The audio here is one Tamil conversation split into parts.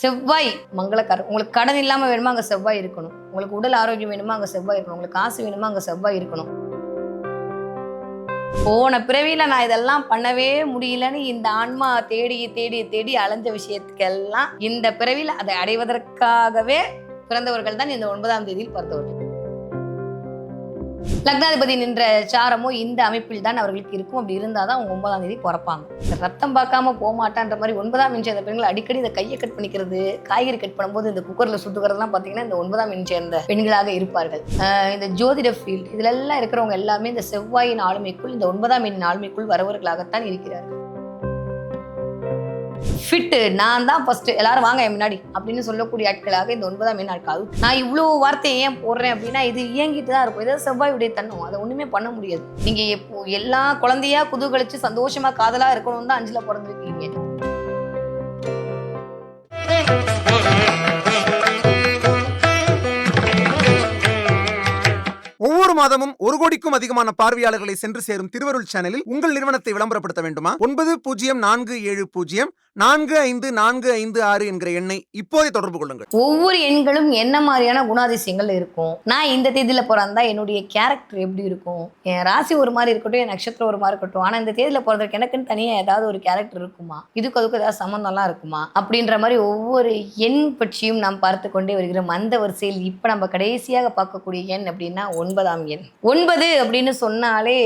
செவ்வாய் மங்களக்காரர் உங்களுக்கு கடன் இல்லாம வேணுமா அங்க செவ்வாய் இருக்கணும். உங்களுக்கு உடல் ஆரோக்கியம் வேணுமா அங்க செவ்வாய் இருக்கணும். உங்களுக்கு காசு வேணுமா அங்க செவ்வாய் இருக்கணும். போன பிறவியில நான் இதெல்லாம் பண்ணவே முடியலன்னு இந்த ஆன்மா தேடி தேடி தேடி அலைஞ்ச விஷயத்துக்கெல்லாம் இந்த பிறவியில அதை அடைவதற்காகவே பிறந்தவர்கள் தான் இந்த ஒன்பதாம் தேதியில் பிறந்தவர்கள். லக்னாதிபதி நின்ற சாரமோ இந்த அமைப்பில் தான் அவர்களுக்கு இருக்கும். அப்படி இருந்தால் தான் அவங்க ஒன்பதாம் தேதி பிறப்பாங்க. இந்த ரத்தம் பார்க்காம போகமாட்டான்ற மாதிரி ஒன்பதாம் இன்ச்சு அந்த பெண்கள் அடிக்கடி இந்த கையை கட் பண்ணிக்கிறது காய்கறி கட் பண்ணும்போது இந்த குக்கரில் சுட்டுக்கிறதுலாம் பார்த்தீங்கன்னா இந்த ஒன்பதாம் இன்ச்சு சேர்ந்த பெண்களாக இருப்பார்கள். ஆஹ் இந்த ஜோதிட ஃபீல்டு இதுல எல்லாம் இருக்கிறவங்க எல்லாமே இந்த செவ்வாயின் ஆளுமைக்குள் இந்த ஒன்பதாம் எண்ணின் ஆளுமைக்குள் வரவர்களாகத்தான் இருக்கிறார்கள். ஃபிட்டு நான் தான் ஃபர்ஸ்ட் எல்லாரும் வாங்க என் முன்னாடி. அப்படின்னு சொல்லக்கூடிய ஆட்களாக இந்த ஒன்பதாம் மீன் ஆட்கள் நான் இவ்வளோ வார்த்தையை ஏன் போடுறேன் அப்படின்னா இது இயங்கிட்டு தான் இருக்கும். இதை செவ்வாயுடைய தன்னும் அதை ஒன்றுமே பண்ண முடியாது. நீங்கள் எப்போ எல்லா குழந்தையா குதூகலிச்சு சந்தோஷமாக காதலாக இருக்கணும்னு தான் அஞ்சில் பிறந்திருக்கீங்க. மாதமும் ஒரு கோடிக்கும் அதிகமான பார்வையாளர்களை சென்று சேரும் திருவருள் சேனலில் உங்கள் நிறுவனத்தை விளம்பரப்படுத்த வேண்டுமா? ஒன்பது பூஜ்ஜியம் நான்கு ஏழு பூஜ்ஜியம் நான்கு ஐந்து நான்கு ஐந்து ஆறு என்கிற எண்ணை இப்போதே தொடர்பு கொள்ளுங்கள். ஒவ்வொரு எண்களும் என்ன மாதிரியான குணாதிசயங்கள் இருக்கும்? நான் இந்த தேதியில பிறந்தா என்னுடைய கேரக்டர் எப்படி இருக்கும்? என் ராசி ஒரு மாதிரி இருக்கட்டும் என் நட்சத்திரம் ஒரு மாதிரி இருக்கட்டும். ஆனா இந்த தேதியில பிறந்ததுக்கு எனக்குன்னு தனியா ஏதாவது ஒரு கேரக்டர் இருக்குமா? இதுக்கு அதுக்கு ஏதாவது சம்மந்தம்லாம் இருக்குமா? அப்படின்ற மாதிரி ஒவ்வொரு எண் பற்றியும் நாம் பார்த்து கொண்டே வருகிறோம் அந்த வரிசையில் இப்ப நம்ம கடைசியாக பார்க்கக்கூடிய எண் அப்படின்னா ஒன்பதாம் எண் ஒன்பது அப்படின்னு சொன்னாலே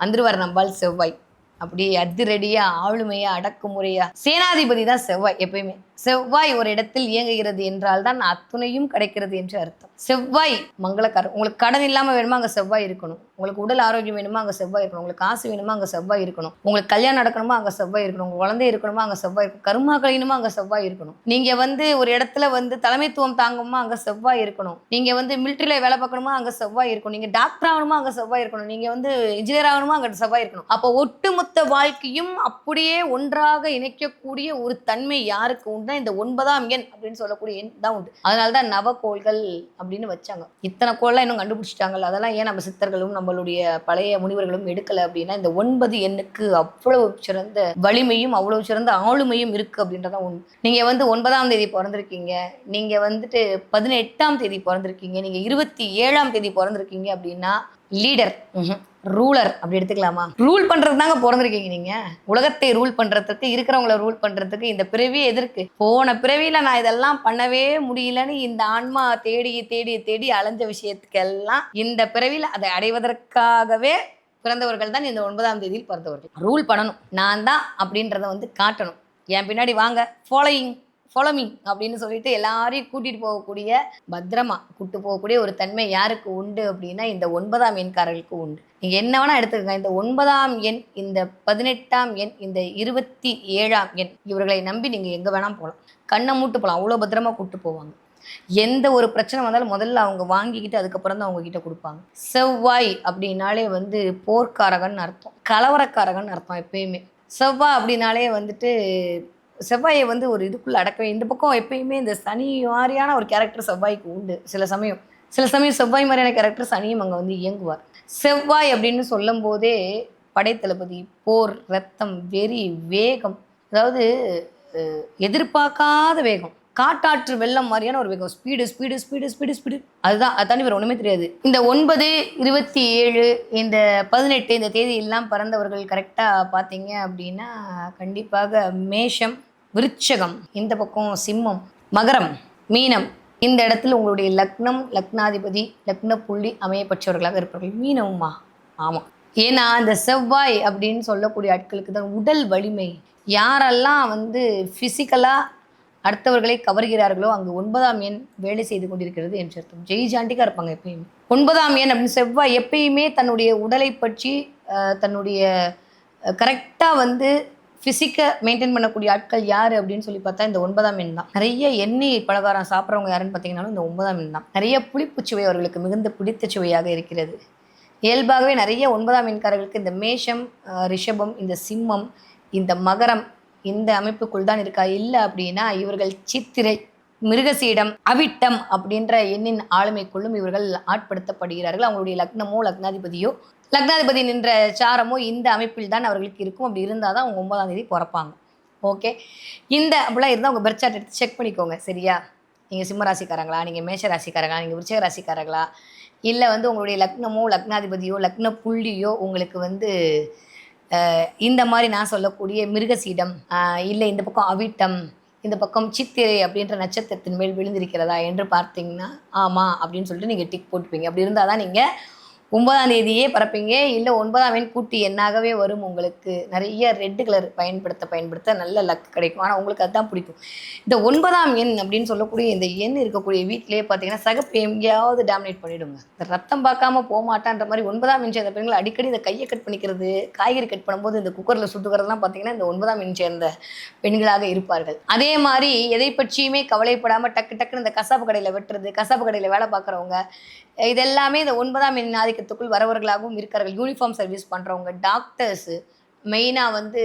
அந்திருவார் நம்பால் செவ்வாய். அப்படி அதிரடியா ஆளுமையா அடக்குமுறையா. சேனாதிபதி தான் செவ்வாய் எப்பயுமே. செவ்வாய் ஒரு இடத்தில் இயங்குகிறது என்றால் தான் அத்துணையும் கிடைக்கிறது என்று அர்த்தம் செவ்வாய் மங்களக்காரர் உங்களுக்கு கடன் இல்லாம வேணுமா அங்க செவ்வாய் இருக்கணும் உங்களுக்கு உடல் ஆரோக்கியம் வேணுமா அங்க செவ்வாய் இருக்கணும் உங்களுக்கு காசு வேணுமா அங்க செவ்வாய் இருக்கணும் உங்களுக்கு கல்யாணம் நடக்கணுமா அங்க செவ்வாய் இருக்கணும் உங்க குழந்தை இருக்கணுமா அங்க செவ்வாய் இருக்கணும் கருமா கழியணுமா அங்க செவ்வாய் இருக்கணும் நீங்க வந்து ஒரு இடத்துல வந்து தலைமைத்துவம் தாங்கணுமா அங்க செவ்வாய் இருக்கணும் நீங்க வந்து மிலிட்டரியில வேலை பார்க்கணுமா அங்க செவ்வாய் இருக்கணும் நீங்க டாக்டர் ஆகணுமா அங்க செவ்வாய் இருக்கணும் நீங்க வந்து இன்ஜினியர் ஆகணுமா அங்க செவ்வாய் இருக்கணும் அப்போ ஒட்டுமொத்த வாழ்க்கையும் அப்படியே ஒன்றாக இணைக்கக்கூடிய ஒரு தன்மை யாருக்கு உண்டு உண்டுனா இந்த ஒன்பதாம் எண் அப்படின்னு சொல்லக்கூடிய எண் தான் உண்டு. அதனால தான் நவக்கோள்கள் அப்படின்னு வச்சாங்க. இத்தனை கோள்லாம் இன்னும் கண்டுபிடிச்சிட்டாங்கல்ல அதெல்லாம் ஏன் நம்ம சித்தர்களும் நம்மளுடைய பழைய முனிவர்களும் எடுக்கல அப்படின்னா இந்த ஒன்பது எண்ணுக்கு அவ்வளவு சிறந்த வலிமையும் அவ்வளவு சிறந்த ஆளுமையும் இருக்கு அப்படின்றதான் உண்டு நீங்க வந்து ஒன்பதாம் தேதி பிறந்திருக்கீங்க. நீங்க வந்துட்டு பதினெட்டாம் தேதி பிறந்திருக்கீங்க. நீங்க இருபத்தி ஏழாம் தேதி பிறந்திருக்கீங்க அப்படின்னா லீடர் ரூலர் அப்படி எடுத்துக்கலாமா? ரூல் பண்றது தாங்க பிறந்திருக்கீங்க நீங்க. உலகத்தை ரூல் பண்றதுக்கு இருக்கிறவங்கள ரூல் பண்றதுக்கு இந்த பிறவி எதிர்க்கு. போன பிறவியில நான் இதெல்லாம் பண்ணவே முடியலன்னு இந்த ஆன்மா தேடி தேடி தேடி அலைஞ்ச விஷயத்துக்கெல்லாம் இந்த பிறவியில அதை அடைவதற்காகவே பிறந்தவர்கள் தான் இந்த ஒன்பதாம் தேதியில் பிறந்தவர்கள். ரூல் பண்ணணும். நான் தான் அப்படின்றத வந்து காட்டணும். என் பின்னாடி வாங்க. ஃபாலோயிங் ஃபாலோமி அப்படின்னு சொல்லிட்டு எல்லாரையும் கூட்டிட்டு போகக்கூடிய பத்திரமா கூட்டு போகக்கூடிய ஒரு தன்மை யாருக்கு உண்டு அப்படின்னா இந்த ஒன்பதாம் எண்காரர்களுக்கு உண்டு. நீங்க என்ன வேணா எடுத்துக்கங்க. இந்த ஒன்பதாம் எண் இந்த பதினெட்டாம் எண் இந்த இருபத்தி ஏழாம் எண் இவர்களை நம்பி நீங்க எங்க வேணா போகலாம் கண்ணை மூட்டு போகலாம் அவ்வளோ பத்திரமா கூட்டு போவாங்க. எந்த ஒரு பிரச்சனை வந்தாலும் முதல்ல அவங்க வாங்கிக்கிட்டு அதுக்கப்புறம் தான் அவங்க கிட்ட கொடுப்பாங்க. செவ்வாய் அப்படின்னாலே வந்து போர்க்காரகன் அர்த்தம். கலவரக்காரகன் அர்த்தம் எப்பயுமே. செவ்வாய் அப்படின்னாலே வந்துட்டு செவ்வாயை வந்து ஒரு இதுக்குள்ள அடக்கவே இந்த பக்கம் எப்பயுமே இந்த சனி மாதிரியான ஒரு கேரக்டர் செவ்வாய்க்கு உண்டு. சில சமயம் சில சமயம் செவ்வாய் மாதிரியான கேரக்டர் சனியும் அங்கே வந்து இயங்குவார். செவ்வாய் அப்படின்னு சொல்லும் போதே படைத்தளபதி போர் ரத்தம் வெறி வேகம் அதாவது எதிர்பார்க்காத வேகம். காட்டாற்று வெள்ளம் மாதிரியான ஒரு வேகம். Speed speed speed speed speed அதுதான் அதானே வேறு ஒன்றுமே தெரியாது. இந்த ஒன்பது இருபத்தி ஏழு இந்த பதினெட்டு இந்த தேதி எல்லாம் பிறந்தவர்கள் கரெக்டாக பார்த்தீங்க அப்படின்னா கண்டிப்பாக மேஷம் விருச்சகம் இந்த பக்கம் சிம்மம் மகரம் மீனம். இந்த இடத்துல உங்களுடைய லக்னம் லக்னாதிபதி லக்ன புள்ளி அமையப்பட்டவர்களாக இருப்பார்கள் மீனவுமா ஆமாம் ஏன்னா அந்த செவ்வாய் அப்படின்னு சொல்லக்கூடிய ஆட்களுக்கு தான் உடல் வலிமை. யாரெல்லாம் வந்து ஃபிசிக்கலாக அடுத்தவர்களை கவர்கிறார்களோ அங்கு ஒன்பதாம் எண் வேலை செய்து கொண்டிருக்கிறது என்று அர்த்தம். ஜெய் ஜாண்டிக்காக இருப்பாங்க எப்பயுமே. ஒன்பதாம் எண் அப்படின்னு செவ்வாய் எப்பயுமே தன்னுடைய உடலை பற்றி தன்னுடைய கரெக்டாக வந்து ஃபிசிக்கை மெயின்டைன் பண்ணக்கூடிய ஆட்கள் யார் அப்படின்னு சொல்லி பார்த்தா இந்த ஒன்பதாம் எண் தான். நிறைய எண்ணெய் பலகாரம் சாப்பிட்றவங்க யாருன்னு பார்த்தீங்கன்னாலும் இந்த ஒன்பதாம் எண் தான். நிறைய புளிப்புச் சுவை அவர்களுக்கு மிகுந்த பிடித்த சுவையாக இருக்கிறது. இயல்பாகவே நிறைய ஒன்பதாம் எண்காரர்களுக்கு இந்த மேஷம் ரிஷபம் இந்த சிம்மம் இந்த மகரம் இந்த அமைப்புக்குள் தான் இருக்கா? இல்லை அப்படின்னா இவர்கள் சித்திரை மிருகசீடம் அவிட்டம் அப்படின்ற எண்ணின் ஆளுமைக்குள்ளும் இவர்கள் ஆட்படுத்தப்படுகிறார்கள். அவங்களுடைய லக்னமோ லக்னாதிபதியோ லக்னாதிபதி நின்ற சாரமோ இந்த அமைப்பில் தான் அவர்களுக்கு இருக்கும். அப்படி இருந்தால் தான் அவங்க ஒன்பதாம் தேதி பிறப்பாங்க. ஓகே? இந்த அப்படிலாம் இருந்தால் உங்கள் பெர்த் சார்ட் எடுத்து செக் பண்ணிக்கோங்க. சரியா? நீங்கள் சிம்ம ராசிக்காரங்களா? நீங்கள் மேஷ ராசிக்காரங்களா? நீங்கள் விருச்சக ராசிக்காரங்களா இல்லை வந்து உங்களுடைய லக்னமோ லக்னாதிபதியோ லக்ன புள்ளியோ உங்களுக்கு வந்து இந்த மாதிரி நான் சொல்லக்கூடிய மிருகசீடம் இல்லை இந்த பக்கம் அவிட்டம் இந்த பக்கம் சித்திரை அப்படின்ற நட்சத்திரத்தின் மேல் விழுந்திருக்கிறதா என்று பார்த்தீங்கன்னா ஆமாம் அப்படின்னு சொல்லிட்டு நீங்கள் டிக் போட்டுப்பீங்க. அப்படி இருந்தால் தான் நீங்கள் ஒன்பதாம் தேதியே பறப்பீங்க இல்லை ஒன்பதாம் எண் கூட்டி எண்ணாகவே வரும் உங்களுக்கு. நிறைய ரெட் கலர் பயன்படுத்த பயன்படுத்த நல்ல லக் கிடைக்கும். ஆனால் உங்களுக்கு அதுதான் பிடிக்கும். இந்த ஒன்பதாம் எண் அப்படின்னு சொல்லக்கூடிய இந்த எண் இருக்கக்கூடிய வீட்டிலேயே பார்த்தீங்கன்னா சகப்பு எங்கேயாவது டாமினேட் பண்ணிவிடுங்க இந்த ரத்தம் பார்க்காம போகமாட்டான்ற மாதிரி ஒன்பதாம் எண் சேர்ந்த பெண்கள் அடிக்கடி இந்த கையை கட் பண்ணிக்கிறது காய்கறி கட் பண்ணும்போது இந்த குக்கரில் சுட்டுக்கிறதுலாம் பார்த்தீங்கன்னா இந்த ஒன்பதாம் எண் சேர்ந்த பெண்களாக இருப்பார்கள். அதே மாதிரி எதை பற்றியுமே கவலைப்படாமல் டக்கு டக்குன்னு இந்த கசாப்பு கடையில் வெட்டுறது கசாப்பு கடையில் வேலை பார்க்குறவங்க இதெல்லாமே இந்த ஒன்பதாம் எண் ஆதிக்கத்துக்குள் வரவர்களாகவும் இருக்கிறார்கள். யூனிஃபார்ம் சர்வீஸ் பண்ணுறவங்க டாக்டர்ஸு மெயினாக வந்து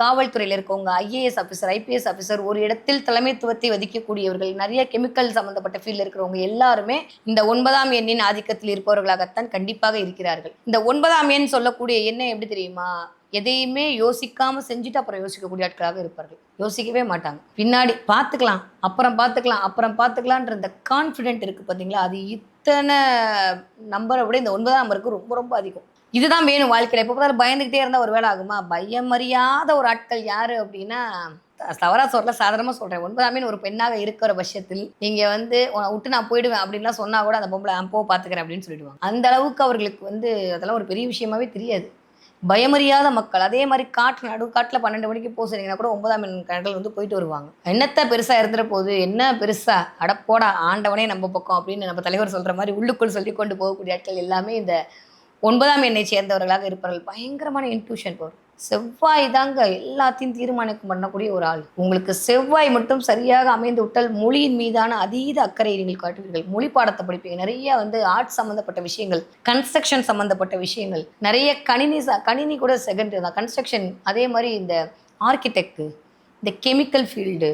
காவல்துறையில் இருக்கவங்க ஐஏஎஸ் ஆஃபீஸர் ஐபிஎஸ் ஆஃபீஸர் ஒரு இடத்தில் தலைமைத்துவத்தை வதிக்கக்கூடியவர்கள் நிறைய கெமிக்கல் சம்மந்தப்பட்ட ஃபீல்டில் இருக்கிறவங்க எல்லாருமே இந்த ஒன்பதாம் எண்ணின் ஆதிக்கத்தில் இருப்பவர்களாகத்தான் கண்டிப்பாக இருக்கிறார்கள். இந்த ஒன்பதாம் எண் சொல்லக்கூடிய எண்ணம் எப்படி தெரியுமா? எதையுமே யோசிக்காம செஞ்சுட்டு அப்புறம் யோசிக்கக்கூடிய ஆட்களாக இருப்பார்கள். யோசிக்கவே மாட்டாங்க. பின்னாடி பார்த்துக்கலாம் அப்புறம் பார்த்துக்கலாம் அப்புறம் பார்த்துக்கலான்ற இந்த கான்ஃபிடென்ட் இருக்கு பார்த்தீங்களா? அது இத்தனை நம்பரை விட இந்த ஒன்பதாம் நம்பருக்கு ரொம்ப ரொம்ப அதிகம். இதுதான் வேணும் வாழ்க்கையில். எப்போ பார்த்தாலும் பயந்துக்கிட்டே இருந்தால் ஒரு வேலை ஆகுமா? பயம் அறியாத ஒரு ஆட்கள் யாரு அப்படின்னா தவறா சொல்ல சாதாரணமாக சொல்கிறேன் ஒன்பதாமே ஒரு பெண்ணாக இருக்கிற பட்சத்தில் நீங்கள் வந்து விட்டு நான் போயிடுவேன் அப்படின்லாம் சொன்னால் கூட அந்த பொம்பளை "ஆ, போ பார்த்துக்கிறேன் அப்படின்னு சொல்லிடுவாங்க. அந்த அளவுக்கு அவர்களுக்கு வந்து அதெல்லாம் ஒரு பெரிய விஷயமாவே தெரியாது. பயமறியாத மக்கள். அதே மாதிரி காற்று நடு காட்டில் பன்னெண்டு மணிக்கு போக கூட ஒன்பதாம் எண் கணக்கில் வந்து போயிட்டு வருவாங்க. என்னத்த பெருசாக இருந்துற போகுது? என்ன பெருசா? அடப்போடா ஆண்டவனே நம்ம பக்கம் அப்படின்னு நம்ம தலைவர் சொல்கிற மாதிரி உள்ளுக்குள் சொல்லி கொண்டு போகக்கூடிய ஆட்கள் எல்லாமே இந்த ஒன்பதாம் எண்ணை சேர்ந்தவர்களாக இருப்பார்கள் பயங்கரமான இன்ட்யூஷன் வரும். செவ்வாய் தாங்க எல்லாத்தையும் தீர்மானிக்கும் பண்ணக்கூடிய ஒரு ஆள். உங்களுக்கு செவ்வாய் மட்டும் சரியாக அமைந்து விட்டால் மொழியின் மீதான அதீத அக்கறை நீங்கள் காட்டுவீர்கள். மொழி பாடத்தை படிப்பீங்க. நிறைய வந்து ஆர்ட் சம்மந்தப்பட்ட விஷயங்கள் கன்ஸ்ட்ரக்ஷன் சம்மந்தப்பட்ட விஷயங்கள் நிறைய கணினி கணினி கூட செகண்ட் தான். கன்ஸ்ட்ரக்ஷன் அதே மாதிரி இந்த ஆர்கிடெக்ட் இந்த கெமிக்கல் ஃபீல்டு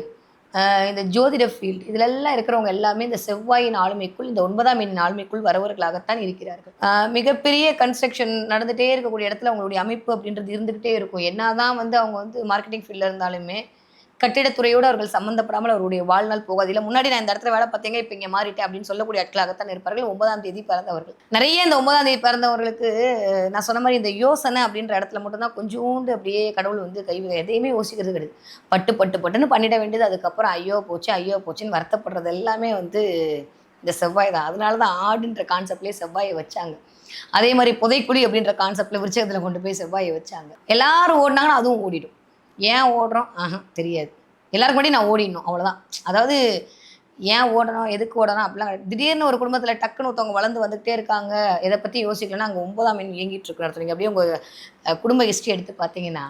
இந்த ஜோதிட ஃபீல்டு இதிலெல்லாம் இருக்கிறவங்க எல்லாமே இந்த செவ்வாயின் ஆளுமைக்குள் இந்த ஒன்பதாம் எண்ணின் ஆளுமைக்குள் வரவர்களாகத்தான் இருக்கிறார்கள். மிகப்பெரிய கன்ஸ்ட்ரக்ஷன் நடந்துகிட்டே இருக்கக்கூடிய இடத்துல அவங்களுடைய அமைப்பு அப்படின்றது இருந்துகிட்டே இருக்கும். என்னதான் வந்து அவங்க வந்து மார்க்கெட்டிங் ஃபீல்டில் இருந்தாலுமே கட்டிடத்துறையோடு அவர்கள் சம்மந்தப்படாமல் அவருடைய வாழ்நாள் போகாது. இல்லை முன்னாடி நான் இந்த இடத்துல வேலை பார்த்தீங்க இப்போ இங்கே மாறிட்டேன் அப்படின்னு சொல்லக்கூடிய ஆட்களாகத்தான் இருப்பார்கள். ஒன்பதாம் தேதி பிறந்தவர்கள். நிறைய இந்த ஒன்பதாம் தேதி பிறந்தவர்களுக்கு நான் சொன்ன மாதிரி இந்த யோசனை அப்படின்ற இடத்துல மட்டும்தான் கொஞ்சோண்டு அப்படியே கடவுள் வந்து கை எதையுமே யோசிக்கிறது கிடையாது. பட்டு பட்டு பட்டுன்னு பண்ணிட வேண்டியது அதுக்கப்புறம் ஐயோ போச்சு ஐயோ போச்சுன்னு வருத்தப்படுறது எல்லாமே வந்து இந்த செவ்வாய் தான். அதனால தான் ஆடுன்ற கான்செப்ட்லேயே செவ்வாயை வச்சாங்க. அதே மாதிரி புதைக்குழி அப்படின்ற கான்செப்டில் விருச்சகத்தில் கொண்டு போய் செவ்வாயை வச்சாங்க. எல்லாரும் ஓடினாங்கன்னா அதுவும் ஓடிடும். ஏன் ஓடுறோம்? ஆஹா தெரியாது. எல்லாருக்கும் முன்னாடி நான் ஓடிடணும் அவ்வளோதான் அதாவது ஏன் ஓடணும் எதுக்கு ஓடணும் அப்படிலாம் கிடையாது. திடீர்னு ஒரு குடும்பத்தில் டக்குன்னு ஒருத்தவங்க வளர்ந்து வந்துகிட்டே இருக்காங்க இதை பற்றி யோசிக்கலன்னா அங்கே ஒன்பதாம் மீன் இயங்கிட்டு இருக்கிற இடத்துல நீங்கள் அப்படியே உங்கள் குடும்ப ஹிஸ்ட்ரி எடுத்து பார்த்தீங்கன்னா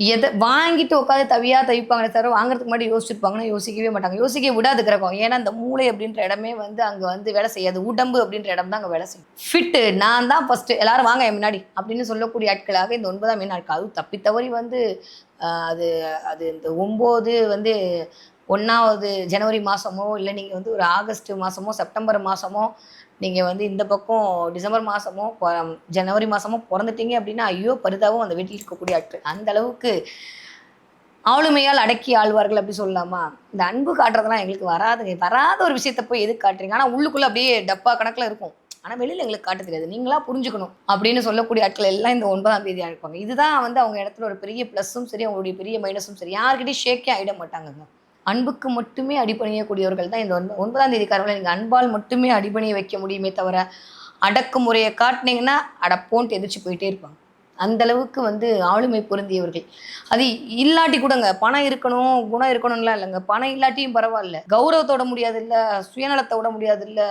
எதை வாங்கிட்டு உட்காந்து தவியா தவிப்பாங்களே தவிர வாங்குறதுக்கு முன்னாடி யோசிச்சிருப்பாங்கன்னா யோசிக்கவே மாட்டாங்க. யோசிக்க விடாது கிரகம். ஏன்னா இந்த மூளை அப்படின்ற இடமே வந்து அங்கே வந்து வேலை செய்யாது. உடம்பு அப்படின்ற இடம் தான் அங்கே வேலை செய்யும். ஃபிட்டு நான் தான் ஃபஸ்ட்டு எல்லாரும் வாங்க என் முன்னாடி அப்படின்னு சொல்லக்கூடிய ஆட்களாக இந்த ஒன்பதாம் மீன் ஆட்கள் அதுவும் தப்பி தவறி வந்து அது அது இந்த ஒம்பது வந்து ஒன்றாவது ஜனவரி மாதமோ இல்லை நீங்கள் வந்து ஒரு ஆகஸ்ட் மாதமோ செப்டம்பர் மாதமோ நீங்கள் வந்து இந்த பக்கம் டிசம்பர் மாதமோ ஜனவரி மாதமோ பிறந்துட்டீங்க அப்படின்னா ஐயோ பரிதாபம் அந்த வீட்டில் இருக்கக்கூடிய ஆட்கள். அந்த அளவுக்கு ஆளுமையால் அடக்கி ஆழ்வார்கள் அப்படி சொல்லலாமா? இந்த அன்பு காட்டுறதெல்லாம் எங்களுக்கு வராதுங்க. வராத ஒரு விஷயத்த போய் எதுக்கு காட்டுறீங்க? ஆனால் உள்ளுக்குள்ளே அப்படியே டப்பா கணக்கில் இருக்கும். ஆனால் வெளியில் எங்களுக்கு காட்ட தெரியாது நீங்களா புரிஞ்சுக்கணும் அப்படின்னு சொல்லக்கூடிய ஆட்கள் எல்லாம் இந்த ஒன்பதாம் தேதி அனுப்பாங்க இதுதான் வந்து அவங்க இடத்துல ஒரு பெரிய ப்ளஸ்ஸும் சரி அவங்களுடைய பெரிய மைனஸும் சரி. யாருக்கிட்டையும் ஷேக்கே ஆகிட மாட்டாங்கங்க. அன்புக்கு மட்டுமே அடிபணியக்கூடியவர்கள் தான் இந்த ஒன்பது ஒன்பதாம் தேதிக்காரங்களை நீங்கள் அன்பால் மட்டுமே அடிபணிய வைக்க முடியுமே தவிர அடக்குமுறையை காட்டினீங்கன்னா அடப்போன்ட்டு எதிர்த்து போயிட்டே இருப்பாங்க. அந்த அளவுக்கு வந்து ஆளுமை பொருந்தியவர்கள். அது இல்லாட்டி கூடங்க பணம் இருக்கணும் குணம் இருக்கணும்லாம் இல்லைங்க. பணம் இல்லாட்டியும் பரவாயில்ல. கௌரவத்தை விட முடியாது இல்லை சுயநலத்தை விட முடியாது இல்லை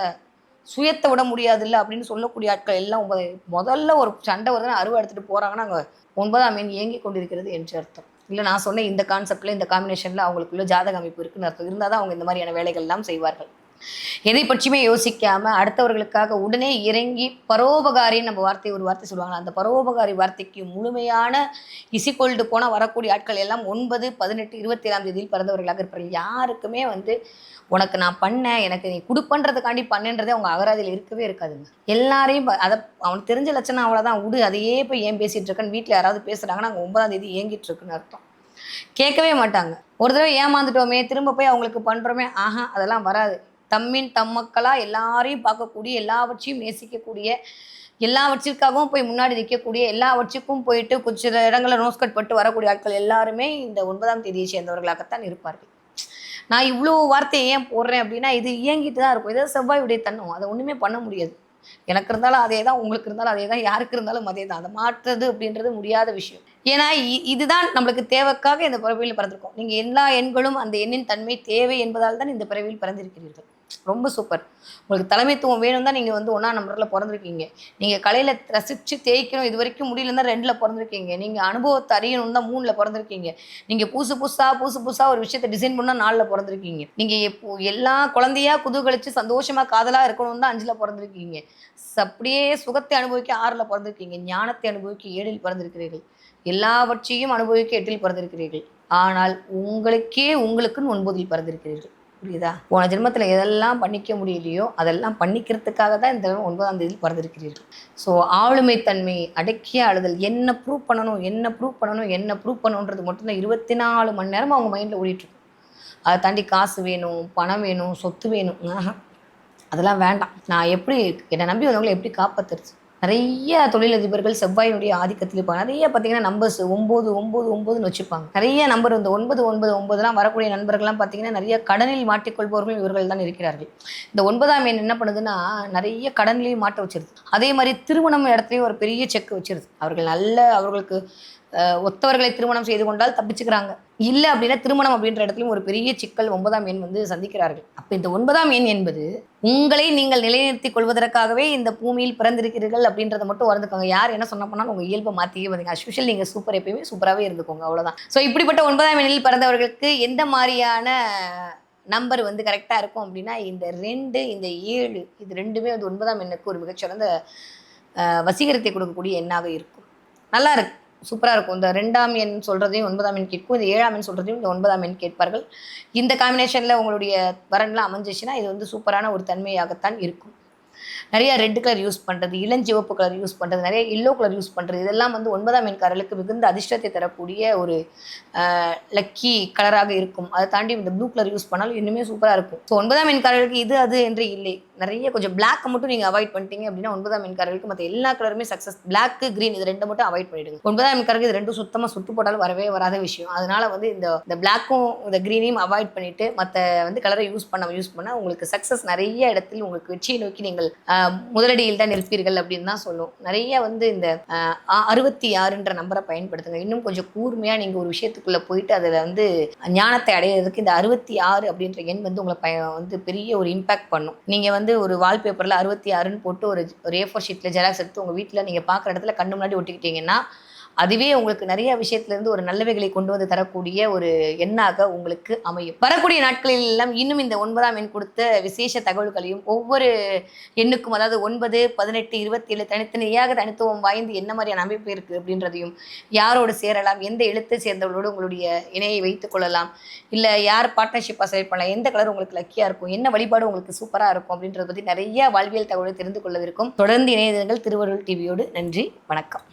சுயத்தை விட முடியாது இல்லை அப்படின்னு சொல்லக்கூடிய ஆட்கள் எல்லாம் ஒன்பது முதல்ல ஒரு சண்டை வருதுன்னா அறுவை எடுத்துட்டு போறாங்கன்னா அங்கே ஒன்பதாம் மீன் இயங்கி கொண்டிருக்கிறது என்று அர்த்தம். இல்லை நான் சொன்ன இந்த கான்செப்டில் இந்த காம்பினேஷனில் அவங்களுக்குள்ள ஜாதக அமைப்பு இருக்குன்னு அர்த்தம். இருந்தால் தான் அவங்க இந்த மாதிரியான வேலைகள்லாம் செய்வார்கள். எதை பற்றியுமே யோசிக்காம அடுத்தவர்களுக்காக உடனே இறங்கி பரோபகாரின்னு நம்ம வார்த்தை ஒரு வார்த்தை சொல்லுவாங்க அந்த பரோபகாரி வார்த்தைக்கு முழுமையான இசிக்கொள்டு போன வரக்கூடிய ஆட்கள் எல்லாம் ஒன்பது பதினெட்டு இருபத்தி ஏழாம் தேதியில் பிறந்தவர்களாக இருப்பார்கள். யாருக்குமே வந்து உனக்கு நான் பண்ணேன் எனக்கு நீ கொடுப்பன்றதுக்காண்டி பண்ணேன்றதே அவங்க அகராதியில் இருக்கவே இருக்காதுங்க. எல்லாரையும் அதை அவனுக்கு தெரிஞ்ச லட்சணம் அவ்வளோதான் விடு அதையே போய் ஏன் பேசிட்டு இருக்கேன்னு வீட்டில் யாராவது பேசுகிறாங்கன்னா அங்கே ஒன்பதாம் தேதி ஏங்கிட்டு இருக்குன்னு அர்த்தம். கேட்கவே மாட்டாங்க. ஒரு தடவை ஏமாந்துட்டோமே திரும்ப போய் அவங்களுக்கு பண்ணுறோமே ஆஹா அதெல்லாம் வராது. தம்மின் தம்மக்களாக எல்லாரையும் பார்க்கக்கூடிய எல்லாவற்றையும் நேசிக்கக்கூடிய எல்லாவற்றிற்காகவும் போய் முன்னாடி நிற்கக்கூடிய எல்லாவற்றுக்கும் போயிட்டு கொஞ்சம் இடங்களில் நோஸ் கட் பட்டு வரக்கூடிய ஆட்கள் எல்லாருமே இந்த ஒன்பதாம் தேதியை சேர்ந்தவர்களாகத்தான் இருப்பார்கள். நான் இவ்வளோ வார்த்தையை ஏன் போடுறேன் அப்படின்னா இது இயங்கிட்டு தான் இருக்கும். இதை செவ்வாயுடைய தன்னும் அதை ஒன்றுமே பண்ண முடியாது. எனக்கு இருந்தாலும் அதே தான் உங்களுக்கு இருந்தாலும் அதே தான் யாருக்கு இருந்தாலும் அதே தான் அதை மாற்றுறது அப்படின்றது முடியாத விஷயம். ஏன்னா இ- இதுதான் நம்மளுக்கு தேவைக்காக இந்த பிறவியில் பிறந்திருக்கோம். நீங்கள் எல்லா எண்களும் அந்த எண்ணின் தன்மை தேவை என்பதால் தான் இந்த பிறவியில் பிறந்திருக்கிறீர்கள். ரொம்ப சூப்பர். உங்களுக்கு தலைமைத்துவம் வேணும் தான் நீங்கள் வந்து ஒன்றா நம்பரில் பிறந்திருக்கீங்க. நீங்கள் கலையில் ரசித்து தேய்க்கணும் இது வரைக்கும் முடியலன்னா ரெண்டில் பிறந்திருக்கீங்க. நீங்கள் அனுபவத்தை அறியணும் தான் மூணில் பிறந்திருக்கீங்க. நீங்கள் புதுசு புதுசாக புதுசு புதுசாக ஒரு விஷயத்தை டிசைன் பண்ணால் நாலில் பிறந்திருக்கீங்க. நீங்கள் எப்போ எல்லா குழந்தையா குதூகலிச்சு சந்தோஷமாக காதலாக இருக்கணும் தான் அஞ்சில் பிறந்திருக்கீங்க. அப்படியே சுகத்தை அனுபவிக்க ஆறில் பிறந்திருக்கீங்க. ஞானத்தை அனுபவிக்க ஏழில் பிறந்திருக்கிறீர்கள். எல்லாவற்றையும் அனுபவிக்க எட்டில் பிறந்திருக்கிறீர்கள். ஆனால் உங்களுக்கே உங்களுக்குன்னு ஒன்பதில் பிறந்திருக்கிறீர்கள். புரியுதா? போன ஜென்மத்தில் எதெல்லாம் பண்ணிக்க முடியலையோ அதெல்லாம் பண்ணிக்கிறதுக்காக தான் இந்த ஒன்பதாம் தேதி பிறந்திருக்கிறீர்கள். ஸோ ஆளுமை தன்மை அடக்கிய அழுதல் என்ன ப்ரூவ் பண்ணணும் என்ன ப்ரூவ் பண்ணணும் என்ன ப்ரூவ் பண்ணணுன்றது மட்டும்தான் இருபத்தி நாலு மணி நேரம் அவங்க மைண்டில் ஓடிட்டுருக்கும். அதை தாண்டி காசு வேணும் பணம் வேணும் சொத்து வேணும். அதெல்லாம் வேண்டாம். நான் எப்படி என்னை நம்பி வந்தவங்களை எப்படி காப்பாத்துறது? நிறைய தொழிலதிபர்கள் செவ்வாயினுடைய ஆதிக்கத்தில் இருப்பாங்க. நிறைய பார்த்தீங்கன்னா நம்பர்ஸ் ஒம்பது ஒம்பது ஒம்பதுன்னு வச்சுப்பாங்க நிறைய நம்பர் இந்த ஒன்பது ஒன்பது ஒன்பதுலாம் வரக்கூடிய நண்பர்கள்லாம் பார்த்தீங்கன்னா நிறைய கடனில் மாட்டிக்கொள்பவர்கள் இவர்கள் தான் இருக்கிறார்கள். இந்த ஒன்பதாம் எண் என்ன பண்ணுதுன்னா நிறைய கடனிலையும் மாட்ட வச்சிருது. அதே மாதிரி திருமணம் இடத்துலையும் ஒரு பெரிய செக் வச்சிருது. அவர்கள் நல்ல அவர்களுக்கு ஒத்தவர்களை திருமணம் செய்து கொண்டால் தப்பிச்சுக்கிறாங்க. இல்லை அப்படின்னா திருமணம் அப்படின்ற இடத்துலையும் ஒரு பெரிய சிக்கல் ஒன்பதாம் எண் வந்து சந்திக்கிறார்கள். அப்போ இந்த ஒன்பதாம் எண் என்பது உங்களை நீங்கள் நிலைநிறுத்திக் கொள்வதற்காகவே இந்த பூமியில் பிறந்திருக்கிறீர்கள் அப்படின்றத மட்டும் உறந்துக்கோங்க யார் என்ன சொன்ன போனாலும் உங்கள் இயல்பை மாற்றியே வந்தீங்க அஸ்யூஷல் நீங்கள் சூப்பர் எப்பயுமே சூப்பராகவே இருந்துக்கோங்க. அவ்வளோதான் ஸோ இப்படிப்பட்ட ஒன்பதாம் எண்ணில் பிறந்தவர்களுக்கு எந்த மாதிரியான நம்பர் வந்து கரெக்டாக இருக்கும் அப்படின்னா இந்த ரெண்டு இந்த ஏழு இது ரெண்டுமே வந்து ஒன்பதாம் எண்ணுக்கு ஒரு மிகச்சிறந்த வசீகரத்தை கொடுக்கக்கூடிய எண்ணாக இருக்கும். நல்லா இருக்கு. சூப்பராக இருக்கும். இந்த ரெண்டாம் எண் சொல்கிறதையும் ஒன்பதாம் எண் கேட்கும் இந்த ஏழாம் எண் சொல்கிறதையும் இந்த ஒன்பதாம் எண் கேட்பார்கள். இந்த காம்பினேஷனில் உங்களுடைய வரன்லாம் அமைஞ்சிச்சுன்னா இது வந்து சூப்பரான ஒரு தன்மையாகத்தான் இருக்கும். நிறைய ரெட் கலர் யூஸ் பண்ணுறது இளஞ்சிவப்பு கலர் யூஸ் பண்ணுறது நிறைய எல்லோ கலர் யூஸ் பண்ணுறது இதெல்லாம் வந்து ஒன்பதாம் எண்காரர்களுக்கு மிகுந்த அதிர்ஷ்டத்தை தரக்கூடிய ஒரு லக்கி கலராக இருக்கும். அதை தாண்டி இந்த ப்ளூ கலர் யூஸ் பண்ணாலும் இன்னுமே சூப்பராக இருக்கும். ஸோ ஒன்பதாம் எண்காரர்களுக்கு இது அது என்று இல்லை. நிறைய கொஞ்சம் பிளாக் மட்டும் நீங்கள் அவாய்ட் பண்ணிட்டீங்க அப்படின்னா ஒன்பதாம் எண்காரர்களுக்கு மற்ற எல்லா கலருமே சக்ஸஸ் பிளாக் கிரீன் இது ரெண்டு மட்டும் அவாய்ட் பண்ணிடுங்க. ஒன்பதாம் எண்காரருக்கு இது ரெண்டும் சுத்தமாக சுட்டு போட்டாலும் வரவே வராத விஷயம். அதனால வந்து இந்த இந்த பிளாக்கும் இந்த க்ரீனையும் அவாய்ட் பண்ணிட்டு மற்ற வந்து கலரை யூஸ் பண்ண யூஸ் பண்ண உங்களுக்கு சக்ஸஸ் நிறைய இடத்தில் உங்களுக்கு வெற்றியை நோக்கி நீங்கள் முதலடியில் தான் நிற்பீர்கள் அப்படின்னு தான் சொல்லும். நிறைய வந்து இந்த அறுபத்தி ஆறுன்ற நம்பரை பயன்படுத்துங்க. இன்னும் கொஞ்சம் கூர்மையாக நீங்கள் ஒரு விஷயத்துக்குள்ளே போயிட்டு அதில் வந்து ஞானத்தை அடையிறதுக்கு இந்த அறுபத்தி ஆறு அப்படின்ற எண் வந்து உங்களை பய வந்து பெரிய ஒரு இம்பாக்ட் பண்ணும். நீங்கள் வந்து ஒரு வால்பேப்பரில் அறுபத்தி ஆறுன்னு போட்டு ஒரு ஒரு ஏ ஃபோர் ஷீட்டில் ஜெராக்ஸ் எடுத்து உங்கள் வீட்டில் நீங்கள் பார்க்குற இடத்துல கண்ணு முன்னாடி ஒட்டிக்கிட்டீங்கன்னா அதுவே உங்களுக்கு நிறைய விஷயத்திலிருந்து ஒரு நல்லவைகளை கொண்டு வந்து தரக்கூடிய ஒரு எண்ணாக உங்களுக்கு அமையும். வரக்கூடிய நாட்களில் எல்லாம் இன்னும் இந்த ஒன்பதாம் எண் கொடுத்த விசேஷ தகவல்களையும் ஒவ்வொரு எண்ணுக்கும் அதாவது ஒன்பது பதினெட்டு இருபத்தி ஏழு தனித்தனியாக தனித்துவம் வாய்ந்து என்ன மாதிரியான அமைப்பு இருக்குது அப்படின்றதையும் யாரோடு சேரலாம் எந்த எழுத்தை சேர்ந்தவர்களோடு உங்களுடைய இணையை வைத்துக் கொள்ளலாம் இல்லை யார் பார்ட்னர்ஷிப்பாக செலக்ட் பண்ணலாம் எந்த கலர் உங்களுக்கு லக்கியாக இருக்கும் என்ன வழிபாடு உங்களுக்கு சூப்பராக இருக்கும் அப்படின்றத பற்றி நிறைய வாழ்வியல் தகவலை தெரிந்து கொள்ளவிருக்கும். தொடர்ந்து இணையதளங்கள் திருவருள் டிவியோடு நன்றி வணக்கம்.